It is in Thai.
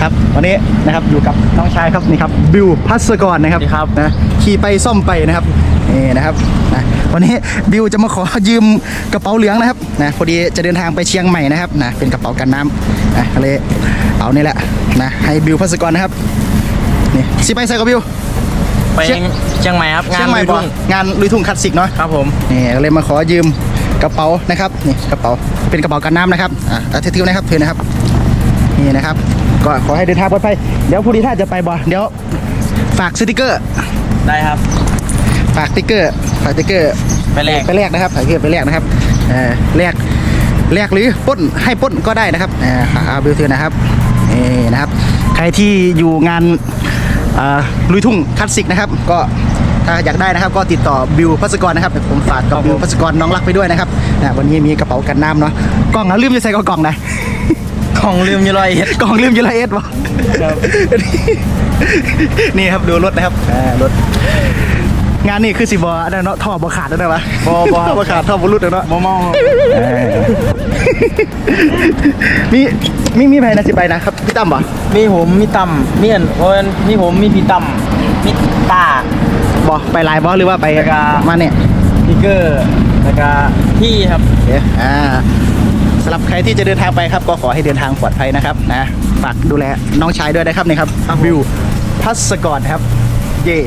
ครับวันนี้นะครับอยู่กับน้องชายครับนี่ครับบิวพัสกรนะครับสวัสดีครับนะขี่ไปซ่อมไปนะครับนี่นะครับนะวันนี้บิวจะมาขอยืมกระเป๋าเหลืองนะครับนะพอดีจะเดินทางไปเชียงใหม่นะครับนะเป็นกระเป๋ากันน้ำนะก็เลยเอานี่แหละนะให้บิวพัสกรนะครับนี่สิไปใส่กับบิวไปเชียงเชียงใหม่ครับงาเชียนงใหม่ลุยบ่ทุ่งงานลุยทุ่งคลาสสิกเนาะครับผมนี่ก็เลยมาขอยืมกระเป๋านะครับนี่กระเป๋าเป็นกระเป๋ากันน้ำนะครับอะเอาทิวๆนะครับเพื่อนนะครับนี่นะครับ ก็ขอให้เดินทางปลอดภัยเดี๋ยวผู้ดีถ้าจะไปบ่เดี๋ยวฝากสติกเกอร์ ได้ครับ ฝากสติกเกอร์ฝากสติกเกอร์ไปแลกไปแลกนะครับฝากสติกเกอร์ไปแลกนะครับเออแลกแลกหรือปล้นให้ปล้นก็ได้นะครับเออเอาบิวเทือนนะครับนี่นะครับ ใครที่อยู่งานอ่าลุยทุ่งคลาสสิกนะครับ ก็ถ้าอยากได้นะครับ ก็ติดต่อบิวพัสกรนะครับเดี๋ยวผมฝากกับบิวพัสกรน้องรักไปด้วยนะครับนะวันนี้มีกระเป๋ากันน้ำเนาะกล่องนะลืมจะใส่กล่องนะ ของลืมอยี่ร้อยเอ็ดกล่องลืมยูไลเอสวะครับนี่ครับดูรถนะครับอ่ารถงานนี่คือสิบออันนั้นเนาะท่อบอขาดแล้วนะวะบ่บ่ท่อบอขาดท่อบอรุดแล้วเนาะมอมองมีมีมีใครนะสิไปนะครับพี่ตั้มบ่มีผมมีต่ำมีอันโอ้ยมีผมมีพี่ต่ำมีตาบอไปไลน์บอหรือว่าไปไปกับมาเนี่ยพี่เกอร์แล้วก็พี่ครับเดี๋ยวอ่าสำห รับใครที่จะเดินทางไปครับ ก็ขอให้เดินทางปลอดภัยนะครับนะฝากดูแลน้องชายด้วยนะครับนี่ครับวิวพัสกรครับ เย่